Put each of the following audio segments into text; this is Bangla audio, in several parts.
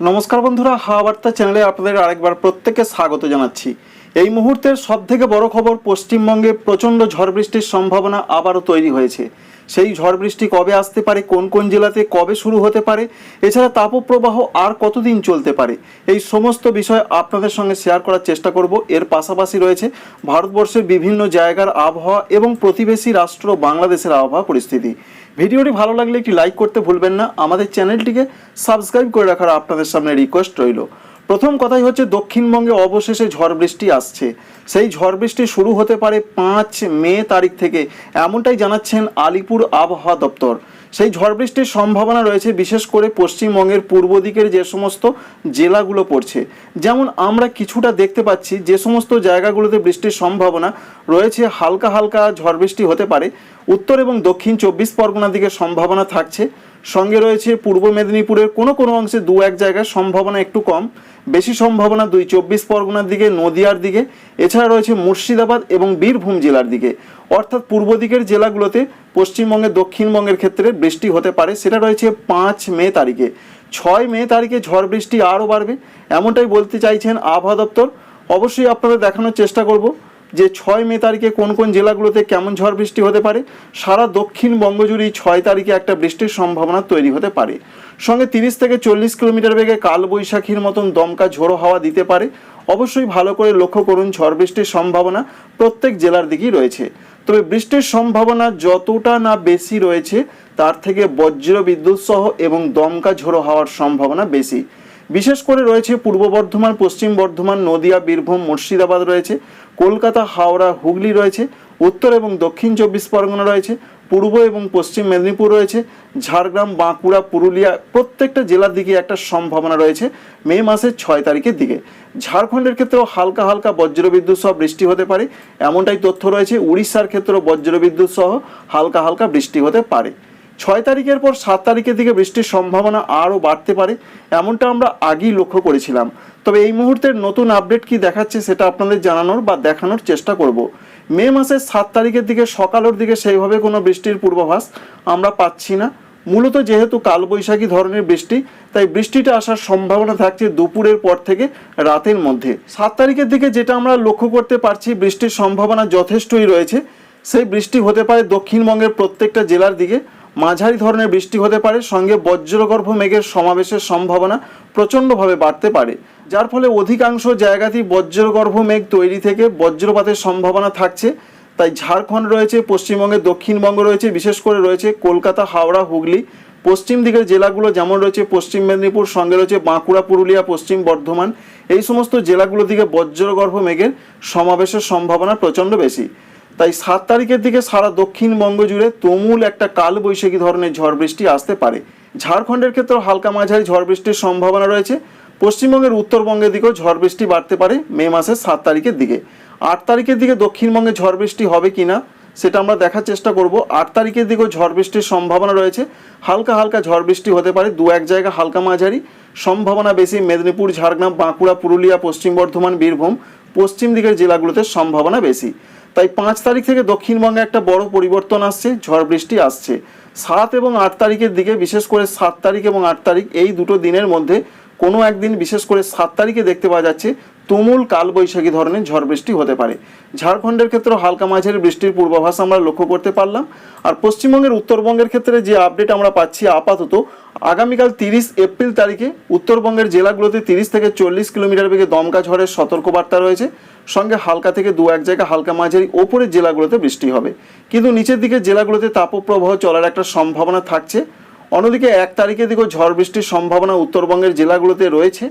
নমস্কার বন্ধুরা হাওয়া বার্তা চ্যানেলে আপনাদের আরেকবার প্রত্যেককে স্বাগত জানাচ্ছি। এই মুহূর্তের সব থেকে বড় খবর, পশ্চিমবঙ্গে প্রচণ্ড ঝড় বৃষ্টির সম্ভাবনা আবারও তৈরি হয়েছে। সেই ঝড় বৃষ্টি কবে আসতে পারে, কোন কোন জেলাতে কবে শুরু হতে পারে, এছাড়া তাপপ্রবাহ আর কতদিন চলতে পারে, এই সমস্ত বিষয় আপনাদের সঙ্গে শেয়ার করার চেষ্টা করব। এর পাশাপাশি রয়েছে ভারতবর্ষের বিভিন্ন জায়গার আবহাওয়া এবং প্রতিবেশী রাষ্ট্র বাংলাদেশের আবহাওয়া পরিস্থিতি। ভিডিওটি ভালো লাগলে একটি লাইক করতে ভুলবেন না। আমাদের চ্যানেলটিকে সাবস্ক্রাইব করে রাখার আপনাদের সামনে রিকোয়েস্ট রইল। প্রথম কথাই হচ্ছে দক্ষিণবঙ্গে অবশেষে ঝড় বৃষ্টি আসছে। সেই ঝড় বৃষ্টি শুরু হতে পারে পাঁচ মে তারিখ থেকে, এমনটাই জানাচ্ছেন আলিপুর আবহাওয়া দপ্তর। সেই ঝড় বৃষ্টির সম্ভাবনা রয়েছে, বিশেষ করে পশ্চিমবঙ্গের পূর্ব দিকের যে সমস্ত জেলাগুলো পড়ছে। যেমন আমরা কিছুটা দেখতে পাচ্ছি, যে সমস্ত জায়গাগুলোতে বৃষ্টির সম্ভাবনা রয়েছে, হালকা হালকা ঝড় বৃষ্টি হতে পারে। উত্তর এবং দক্ষিণ চব্বিশ পরগনার দিকে সম্ভাবনা থাকছে। সঙ্গে রয়েছে পূর্ব মেদিনীপুরের কোনো কোনো অংশে দু এক জায়গায় সম্ভাবনা একটু কম। বেশি সম্ভাবনা দুই চব্বিশ পরগনার দিকে, নদিয়ার দিকে। এছাড়া রয়েছে মুর্শিদাবাদ এবং বীরভূম জেলার দিকে। অর্থাৎ পূর্ব দিকের জেলাগুলোতে পশ্চিমবঙ্গের দক্ষিণবঙ্গের ক্ষেত্রে বৃষ্টি হতে পারে। সেটা রয়েছে পাঁচ মে তারিখে। ছয় মে তারিখে ঝড় বৃষ্টি আরও বাড়বে, এমনটাই বলতে চাইছেন আবহাওয়া দপ্তর। অবশ্যই আপনাদের দেখানোর চেষ্টা করব। যে ছয় মে তারিখে কোন কোন জেলাগুলোতে কেমন ঝড় বৃষ্টি হতে পারে, সারা দক্ষিণবঙ্গ জুড়েই ছয় তারিখে একটা বৃষ্টির সম্ভাবনা তৈরি হতে পারে। সঙ্গে তিরিশ থেকে চল্লিশ কিলোমিটার বেগে কালবৈশাখীর মতন দমকা ঝোড়ো হাওয়া দিতে পারে। অবশ্যই ভালো করে লক্ষ্য করুন, ঝড় বৃষ্টির সম্ভাবনা প্রত্যেক জেলার দিকেই রয়েছে। তবে বৃষ্টির সম্ভাবনা যতটা না বেশি রয়েছে, তার থেকে বজ্র বিদ্যুৎ সহ এবং দমকা ঝোড়ো হওয়ার সম্ভাবনা বেশি। বিশেষ করে রয়েছে পূর্ব বর্ধমান, পশ্চিম বর্ধমান, নদিয়া, বীরভূম, মুর্শিদাবাদ রয়েছে, কলকাতা, হাওড়া, হুগলি রয়েছে, উত্তর এবং দক্ষিণ চব্বিশ পরগনা রয়েছে, পূর্ব এবং পশ্চিম মেদিনীপুর রয়েছে, ঝাড়গ্রাম, বাঁকুড়া, পুরুলিয়া প্রত্যেকটা জেলার দিকে একটা সম্ভাবনা রয়েছে মে মাসের ছয় তারিখের দিকে। ঝাড়খণ্ডের ক্ষেত্রেও হালকা হালকা বজ্রবিদ্যুৎ সহ বৃষ্টি হতে পারে। এমনটাই তথ্য রয়েছে উড়িষ্যার ক্ষেত্রেও বজ্রবিদ্যুৎ সহ হালকা হালকা বৃষ্টি হতে পারে। ছয় তারিখের পর সাত তারিখের দিকে বৃষ্টির সম্ভাবনা আরও বাড়তে পারে, এমনটা আমরা আগেই লক্ষ্য করেছিলাম। তবে এই মুহূর্তের নতুন আপডেট কি দেখাচ্ছে সেটা আপনাদের জানানোর বা দেখানোর চেষ্টা করব। মে মাসের সাত তারিখের দিকে সকালের দিকে সেইভাবে কোনো বৃষ্টির পূর্বাভাস আমরা পাচ্ছি না। মূলত যেহেতু কালবৈশাখী ধরনের বৃষ্টি, তাই বৃষ্টিটা আসার সম্ভাবনা থাকছে দুপুরের পর থেকে রাতের মধ্যে। সাত তারিখের দিকে যেটা আমরা লক্ষ্য করতে পারছি, বৃষ্টির সম্ভাবনা যথেষ্টই রয়েছে। সেই বৃষ্টি হতে পারে দক্ষিণবঙ্গের প্রত্যেকটা জেলার দিকে। মাঝারি ধরনের বৃষ্টি হতে পারে, সঙ্গে বজ্রগর্ভ মেঘের সমাবেশের সম্ভাবনা প্রচণ্ডভাবে বাড়তে পারে। যার ফলে অধিকাংশ জায়গাতেই বজ্রগর্ভ মেঘ তৈরি থেকে বজ্রপাতের সম্ভাবনা থাকছে। তাই ঝাড়খণ্ড রয়েছে, পশ্চিমবঙ্গে দক্ষিণবঙ্গ রয়েছে, বিশেষ করে রয়েছে কলকাতা, হাওড়া, হুগলি। পশ্চিম দিকের জেলাগুলো যেমন রয়েছে পশ্চিম মেদিনীপুর, সঙ্গে রয়েছে বাঁকুড়া, পুরুলিয়া, পশ্চিম বর্ধমান। এই সমস্ত জেলাগুলো দিকে বজ্রগর্ভ মেঘের সমাবেশের সম্ভাবনা প্রচণ্ড বেশি। তাই সাত তারিখের দিকে সারা দক্ষিণবঙ্গ জুড়ে তুমুল একটা কালবৈশাখী ধরনের ঝড় বৃষ্টি আসতে পারে। ঝাড়খণ্ডের ক্ষেত্রেও হালকা মাঝারি ঝড় বৃষ্টির সম্ভাবনা রয়েছে। পশ্চিমবঙ্গের উত্তরবঙ্গের দিকেও ঝড় বৃষ্টি বাড়তে পারে মে মাসের সাত তারিখের দিকে। আট তারিখের দিকে দক্ষিণবঙ্গে ঝড় বৃষ্টি হবে কি না সেটা আমরা দেখার চেষ্টা করব। আট তারিখের দিকেও ঝড় বৃষ্টির সম্ভাবনা রয়েছে। হালকা হালকা ঝড় বৃষ্টি হতে পারে, দু এক জায়গা হালকা মাঝারি। সম্ভাবনা বেশি মেদিনীপুর, ঝাড়গ্রাম, বাঁকুড়া, পুরুলিয়া, পশ্চিম বর্ধমান, বীরভূম। পশ্চিম দিকের জেলাগুলোতে সম্ভাবনা বেশি। তাই পাঁচ তারিখ থেকে দক্ষিণবঙ্গে একটা বড় পরিবর্তন আসছে, ঝড় বৃষ্টি আসছে। সাত এবং আট তারিখের দিকে, বিশেষ করে সাত তারিখ এবং আট তারিখ, এই দুটো দিনের মধ্যে কোনো একদিন, বিশেষ করে সাত তারিখে দেখতে পাওয়া যাচ্ছে তুমুল কালবৈশাখী ধরনের ঝড় বৃষ্টি হতে পারে। ঝাড়খণ্ডের ক্ষেত্রে হালকা মাঝারি বৃষ্টির পূর্বাভাস আমরা লক্ষ্য করতে পারলাম। আর পশ্চিমবঙ্গের উত্তরবঙ্গের ক্ষেত্রে যে আপডেট আমরা পাচ্ছি আপাতত, আগামীকাল তিরিশ এপ্রিল তারিখে উত্তরবঙ্গের জেলাগুলোতে তিরিশ থেকে চল্লিশ কিলোমিটার বেগে দমকা ঝড়ের সতর্কবার্তা রয়েছে। সঙ্গে হালকা থেকে দু এক জায়গা হালকা মাঝারি ওপরের জেলাগুলোতে বৃষ্টি হবে। কিন্তু নিচের দিকে জেলাগুলোতে তাপপ্রবাহ চলার একটা সম্ভাবনা থাকছে। অন্যদিকে এক তারিখের দিকেও ঝড় বৃষ্টির সম্ভাবনা উত্তরবঙ্গের জেলাগুলোতে রয়েছে।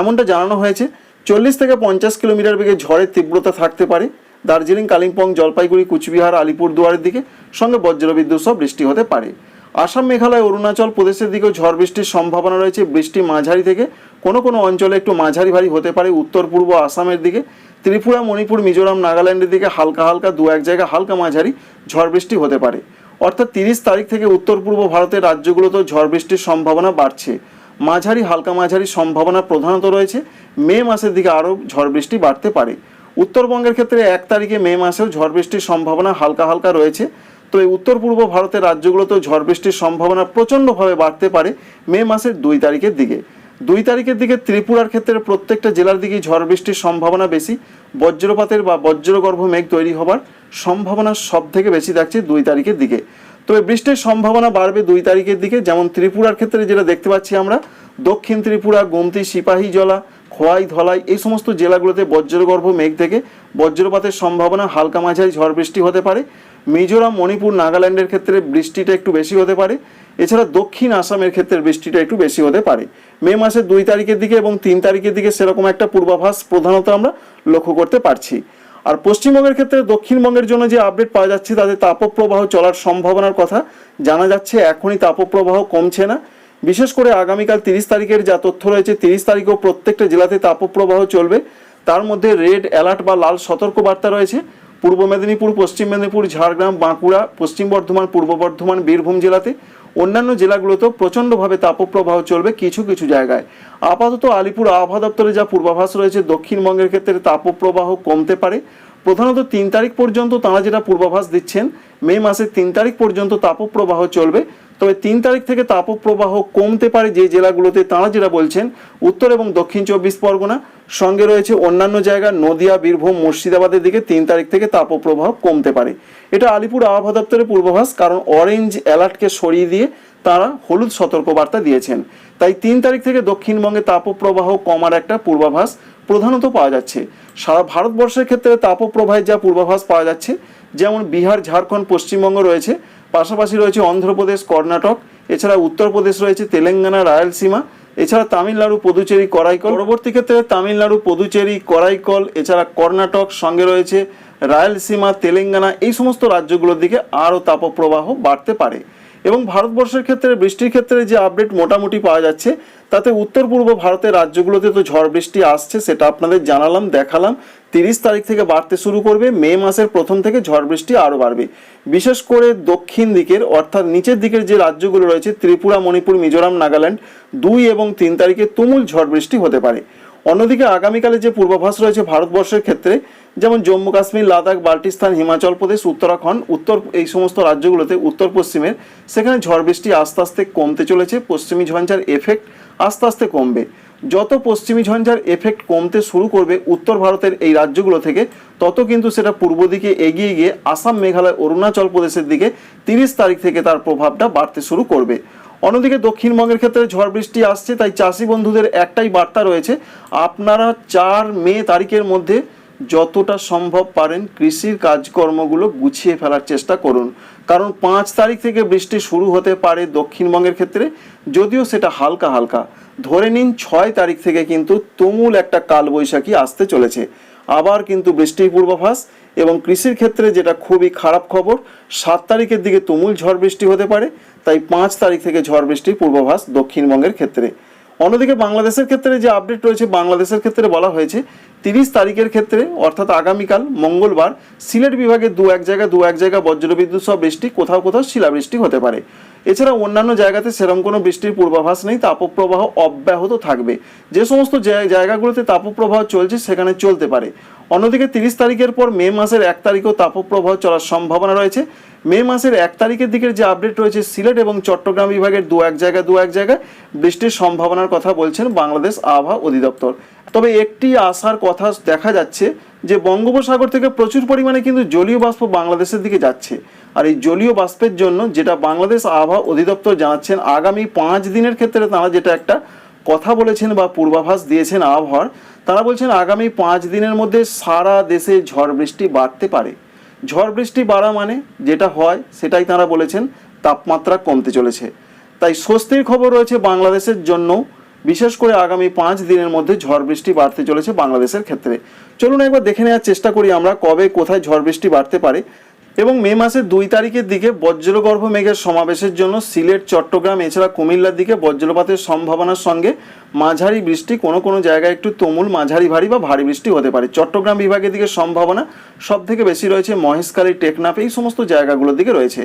এমনটা জানানো হয়েছে চল্লিশ থেকে পঞ্চাশ কিলোমিটার বেগে ঝড়ের তীব্রতা থাকতে পারে। দার্জিলিং, কালিম্পং, জলপাইগুড়ি, কুচবিহার, আলিপুরদুয়ারের দিকে সঙ্গে বজ্রবিদ্যুৎ সহ বৃষ্টি হতে পারে। আসাম, মেঘালয়, অরুণাচল প্রদেশের দিকেও ঝড় বৃষ্টির সম্ভাবনা রয়েছে। বৃষ্টি মাঝারি থেকে কোনো কোনো অঞ্চলে একটু মাঝারি ভারী হতে পারে। উত্তর, পূর্ব আসামের দিকে ত্রিপুরা, মণিপুর, মিজোরাম, নাগাল্যান্ডের দিকে হালকা হালকা দু এক জায়গা হালকা মাঝারি ঝড় বৃষ্টি হতে পারে। অর্থাৎ তিরিশ তারিখ থেকে উত্তর, পূর্ব ভারতের রাজ্যগুলোতেও ঝড় বৃষ্টির সম্ভাবনা বাড়ছে। মাঝারি, হালকা মাঝারি সম্ভাবনা প্রধানত রয়েছে। মে মাসের দিকে আরও ঝড় বৃষ্টি বাড়তে পারে। উত্তরবঙ্গের ক্ষেত্রে এক তারিখে মে মাসেও ঝড় বৃষ্টির সম্ভাবনা হালকা হালকা রয়েছে। তো এই উত্তর পূর্ব ভারতের রাজ্যগুলোতেও ঝড় বৃষ্টির সম্ভাবনা প্রচণ্ডভাবে বাড়তে পারে মে মাসের দুই তারিখের দিকে। দুই তারিখের দিকে ত্রিপুরার ক্ষেত্রে প্রত্যেকটা জেলার দিকেই ঝড় বৃষ্টির সম্ভাবনা বেশি। বজ্রপাতের বা বজ্রগর্ভ মেঘ তৈরি হবার সম্ভাবনা সব থেকে বেশি থাকছে দুই তারিখের দিকে। তবে বৃষ্টির সম্ভাবনা বাড়বে দুই তারিখের দিকে, যেমন ত্রিপুরার ক্ষেত্রে যেটা দেখতে পাচ্ছি আমরা, দক্ষিণ ত্রিপুরা, গোমতি, সিপাহী জলা, খোয়াই, ধলাই, এই সমস্ত জেলাগুলোতে বজ্রগর্ভ মেঘ থেকে বজ্রপাতের সম্ভাবনা হালকা মাঝারি ঝড় বৃষ্টি হতে পারে। মিজোরাম, মণিপুর, নাগাল্যান্ডের ক্ষেত্রে বৃষ্টিটা একটু বেশি হতে পারে। এছাড়া দক্ষিণ আসামের ক্ষেত্রে বৃষ্টিটা একটু বেশি হতে পারে। মে মাসের দুই তারিখের দিকে এবং তিন তারিখের দিকে সেরকম একটা পূর্বাভাস প্রধানত আমরা লক্ষ্য করতে পারছি। আর পশ্চিমবঙ্গের ক্ষেত্রে দক্ষিণবঙ্গের জন্য যে আপডেট পাওয়া যাচ্ছে, তাতে তাপপ্রবাহ চলার সম্ভাবনার কথা জানা যাচ্ছে। এখনই তাপপ্রবাহ কমছে না। বিশেষ করে আগামীকাল তিরিশ তারিখের যা তথ্য রয়েছে, তিরিশ তারিখেও প্রত্যেকটা জেলাতে তাপপ্রবাহ চলবে। তার মধ্যে রেড অ্যালার্ট বা লাল সতর্ক বার্তা রয়েছে। পূর্ব মেদিনীপুর, পশ্চিম মেদিনীপুর, ঝাড়গ্রাম, বাঁকুড়া, পশ্চিম বর্ধমান, পূর্ব বর্ধমান, বীরভূম জেলাতে। অন্যান্য জেলাগুলোতেও প্রচণ্ডভাবে তাপপ্রবাহ চলবে কিছু কিছু জায়গায়। আপাতত আলিপুর আবহাওয়া দপ্তরে যা পূর্বাভাস রয়েছে, দক্ষিণবঙ্গের ক্ষেত্রে তাপপ্রবাহ কমতে পারে। প্রধানত তিন তারিখ পর্যন্ত তারা যেটা পূর্বাভাস দিচ্ছেন, মে মাসের তিন তারিখ পর্যন্ত তাপপ্রবাহ চলবে। তবে তিন তারিখ থেকে তাপপ্রবাহ কমতে পারে যে জেলাগুলোতে তারা যেটা বলছেন, উত্তর এবং দক্ষিণ চব্বিশ পরগনা। সঙ্গে রয়েছে অন্যান্য জায়গা, নদিয়া, বীরভূম, মুর্শিদাবাদের দিকে তিন তারিখ থেকে তাপপ্রবাহ কমতে পারে। এটা আলিপুর আবহাওয়া দপ্তরের পূর্বাভাস, কারণ অরেঞ্জ অ্যালার্টকে সরিয়ে দিয়ে তারা হলুদ সতর্কবার্তা দিয়েছেন। তাই তিন তারিখ থেকে দক্ষিণবঙ্গে তাপপ্রবাহ কমার একটা পূর্বাভাস প্রধানত পাওয়া যাচ্ছে। সারা ভারতবর্ষের ক্ষেত্রে তাপপ্রবাহের যা পূর্বাভাস পাওয়া যাচ্ছে, যেমন বিহার, ঝাড়খণ্ড, পশ্চিমবঙ্গ রয়েছে, পাশাপাশি রয়েছে অন্ধ্রপ্রদেশ, কর্ণাটক, এছাড়া উত্তরপ্রদেশ রয়েছে, তেলেঙ্গানা, রায়ালসীমা, এছাড়া তামিলনাড়ু, পদুচেরি, করাইকল। পরবর্তী ক্ষেত্রে তামিলনাড়ু, পদুচেরি, করাইকল, এছাড়া কর্ণাটক সঙ্গে রয়েছে, রায়ালসীমা, তেলেঙ্গানা, এই সমস্ত রাজ্যগুলোর দিকে আরও তাপপ্রবাহ বাড়তে পারে। এবং ভারতবর্ষের ক্ষেত্রে, বৃষ্টির ক্ষেত্রে যে আপডেট মোটামুটি পাওয়া যাচ্ছে, তাতে উত্তর পূর্ব ভারতের রাজ্যগুলোতে তো ঝড় বৃষ্টি আসছে, সেটা আপনাদের জানালাম, দেখালাম। তিরিশ তারিখ থেকে বাড়তে শুরু করবে, মে মাসের প্রথম থেকে ঝড় বৃষ্টি আরও বাড়বে। বিশেষ করে দক্ষিণ দিকের, অর্থাৎ নিচের দিকের যে রাজ্যগুলো রয়েছে, ত্রিপুরা, মণিপুর, মিজোরাম, নাগাল্যান্ড, দুই এবং তিন তারিখে তুমুল ঝড় বৃষ্টি হতে পারে। অন্যদিকে আগামীকালে যে পূর্বাভাস রয়েছে ভারতবর্ষের ক্ষেত্রে, যেমন জম্মু কাশ্মীর, লাদাখ, বাল্টিস্তান, হিমাচল প্রদেশ, উত্তরাখণ্ড, উত্তর, এই সমস্ত রাজ্যগুলোতে উত্তর পশ্চিমের, সেখানে ঝড় বৃষ্টি আস্তে আস্তে কমতে চলেছে, পশ্চিমী ঝঞ্ঝার এফেক্ট আস্তে আস্তে কমবে। যত পশ্চিমী ঝঞ্ঝার এফেক্ট কমতে শুরু করবে উত্তর ভারতের এই রাজ্যগুলো থেকে, তত কিন্তু সেটা পূর্ব দিকে এগিয়ে গিয়ে আসাম, মেঘালয়, অরুণাচল প্রদেশের দিকে তিরিশ তারিখ থেকে তার প্রভাবটা বাড়তে শুরু করবে। অন্যদিকে দক্ষিণবঙ্গের ক্ষেত্রে ঝড় বৃষ্টি আসছে, তাই চাষি বন্ধুদের একটাই বার্তা রয়েছে, আপনারা চার মে তারিখের মধ্যে যতটা সম্ভব পারেন কৃষির কাজকর্মগুলো গুছিয়ে ফেলার চেষ্টা করুন। কারণ পাঁচ তারিখ থেকে বৃষ্টি শুরু হতে পারে দক্ষিণবঙ্গের ক্ষেত্রে, যদিও সেটা হালকা হালকা। ধরে নিন ছয় তারিখ থেকে কিন্তু তুমুল একটা কালবৈশাখী আসতে চলেছে। আবার কিন্তু বৃষ্টির পূর্বাভাস এবং কৃষির ক্ষেত্রে যেটা খুবই খারাপ খবর, সাত তারিখের দিকে তুমুল ঝড় বৃষ্টি হতে পারে, তাই পাঁচ তারিখ থেকে ঝড় বৃষ্টির পূর্বাভাস দক্ষিণবঙ্গের ক্ষেত্রে। অন্যদিকে বাংলাদেশের ক্ষেত্রে যে আপডেট রয়েছে, বাংলাদেশের ক্ষেত্রে বলা হয়েছে, তিরিশ তারিখের ক্ষেত্রে, অর্থাৎ আগামীকাল, মঙ্গলবার, সিলেট বিভাগে দু এক জায়গা, দু এক জায়গা বজ্রবিদ্যুৎ সহ বৃষ্টি, কোথাও কোথাও শিলাবৃষ্টি হতে পারে। এছাড়া অন্যান্য জায়গাতে সেরকম কোনো বৃষ্টির পূর্বাভাস নেই, তাপপ্রবাহ অব্যাহত থাকবে। যে সমস্ত জায়গাগুলোতে তাপপ্রবাহ চলছে, সেখানে চলতে পারে। অন্যদিকে তিরিশ তারিখের পর মে মাসের এক তারিখেও তাপপ্রবাহ চলার সম্ভাবনা রয়েছে। মে মাসের এক তারিখের দিকের যে আপডেট রয়েছে, সিলেট এবং চট্টগ্রাম বিভাগের দু এক জায়গায়, দু এক জায়গায় বৃষ্টির সম্ভাবনার কথা বলছেন বাংলাদেশ আবহাওয়া অধিদপ্তর। তবে একটি আশার কথা দেখা যাচ্ছে যে বঙ্গোপসাগর থেকে প্রচুর পরিমাণে কিন্তু জলীয় বাষ্প বাংলাদেশের দিকে যাচ্ছে। আর এই জলীয় বাষ্পের জন্য যেটা বাংলাদেশ আবহাওয়া অধিদপ্তর জানাচ্ছেন, আগামী পাঁচ দিনের ক্ষেত্রে তারা যেটা একটা কথা বলেছেন বা পূর্বাভাস দিয়েছেন আবহাওয়ার, তারা বলছেন আগামী পাঁচ দিনের মধ্যে সারা দেশে ঝড় বৃষ্টি বাড়তে পারে। ঝড় বৃষ্টি বাড়া মানে যেটা হয় সেটাই তারা বলেছেন, তাপমাত্রা কমতে চলেছে। তাই স্বস্তির খবর রয়েছে বাংলাদেশের জন্য বিশেষ করে আগামী পাঁচ দিনের মধ্যে ঝড় বৃষ্টি বাড়তে চলেছে বাংলাদেশের ক্ষেত্রে। চলুন একবার দেখে নেওয়ার চেষ্টা করি আমরা কবে কোথায় ঝড় বৃষ্টি বাড়তে পারে। এবং মে মাসের দুই তারিখের দিকে বজ্রগর্ভ মেঘের সমাবেশের জন্য সিলেট, চট্টগ্রাম, এছাড়া কুমিল্লার দিকে বজ্রপাতের সম্ভাবনার সঙ্গে মাঝারি বৃষ্টি, কোনো কোনো জায়গায় একটু তুমুল মাঝারি ভারী বা ভারী বৃষ্টি হতে পারে। চট্টগ্রাম বিভাগের দিকে সম্ভাবনা সব থেকে বেশি রয়েছে মহেশখালী টেকনাফ, এই সমস্ত জায়গাগুলোর দিকে রয়েছে।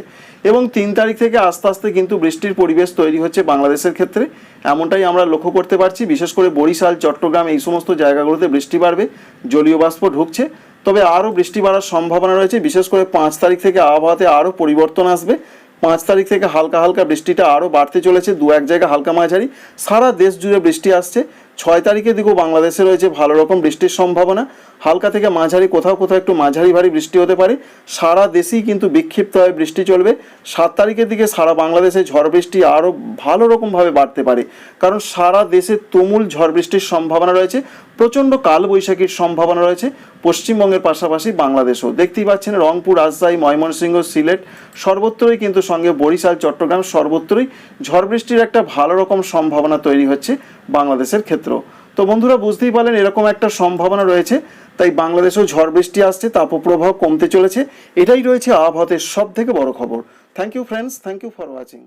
এবং তিন তারিখ থেকে আস্তে আস্তে কিন্তু বৃষ্টির পরিবেশ তৈরি হচ্ছে বাংলাদেশের ক্ষেত্রে। এমনটাই আমরা লক্ষ্য করতে পারছি। বিশেষ করে বরিশাল, চট্টগ্রাম এই সমস্ত জায়গাগুলোতে বৃষ্টি বাড়বে জলীয় বাষ্প ঢুকছে। তবে আরও বৃষ্টি বাড়ার সম্ভাবনা রয়েছে। বিশেষ করে পাঁচ তারিখ থেকে আবহাওয়াতে আরও পরিবর্তন আসবে। পাঁচ তারিখ থেকে হালকা হালকা বৃষ্টিটা আরও বাড়তে চলেছে, দু এক জায়গায় হালকা মাঝারি। সারা দেশ জুড়ে বৃষ্টি আসছে। ছয় তারিখের দিকেও বাংলাদেশে রয়েছে ভালো রকম বৃষ্টির সম্ভাবনা। হালকা থেকে মাঝারি, কোথাও কোথাও একটু মাঝারি ভারী বৃষ্টি হতে পারে। সারা দেশেই কিন্তু বিক্ষিপ্তভাবে বৃষ্টি চলবে। সাত তারিখের দিকে সারা বাংলাদেশে ঝড় বৃষ্টি আরও ভালো রকমভাবে বাড়তে পারে। কারণ সারা দেশে তুমুল ঝড় বৃষ্টির সম্ভাবনা রয়েছে। প্রচণ্ড কালবৈশাখীর সম্ভাবনা রয়েছে। পশ্চিমবঙ্গের পাশাপাশি বাংলাদেশও। দেখতেই পাচ্ছেন রংপুর, রাজশাহী, ময়মনসিংহ, সিলেট, সর্বত্রই কিন্তু সঙ্গে বরিশাল, চট্টগ্রাম সর্বত্রই ঝড় বৃষ্টির একটা ভালো রকম সম্ভাবনা তৈরি হচ্ছে বাংলাদেশের ক্ষেত্রেও তো বন্ধুরা, বুঝতেই পারলেন এরকম একটা সম্ভাবনা রয়েছে, তাই বাংলাদেশেও ঝড় বৃষ্টি আসছে, তাপপ্রবাহ কমতে চলেছে। এটাই রয়েছে আবহাওয়াতে সব থেকে বড় খবর। Thank you friends thank you for watching